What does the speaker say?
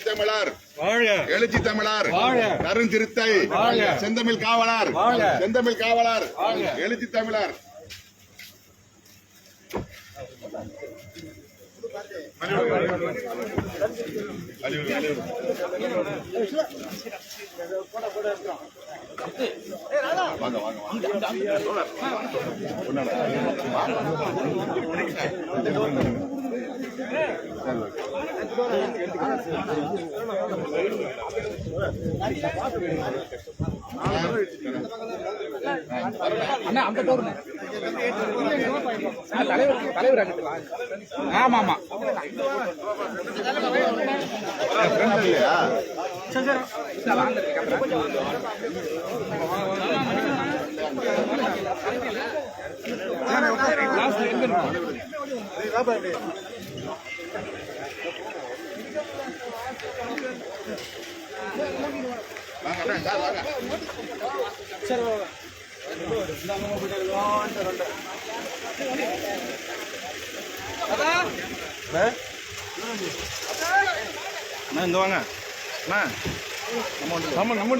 தமிழர் வாழ்க எழுச்சி தமிழர். கருஞ்சிறுத்தை வாழ்க. செந்தமிழ் காவலர். செந்தமிழ் காவலர். எழுச்சி தமிழர் வாங்க வாங்க வாங்க ஆமா ஆமா. ஃப்ரெண்ட் இல்லையா வாங்க அண்ணா, சார் வாங்க. அண்ணா இங்க வாங்க அண்ணா நம்ம நம்ம நம்ம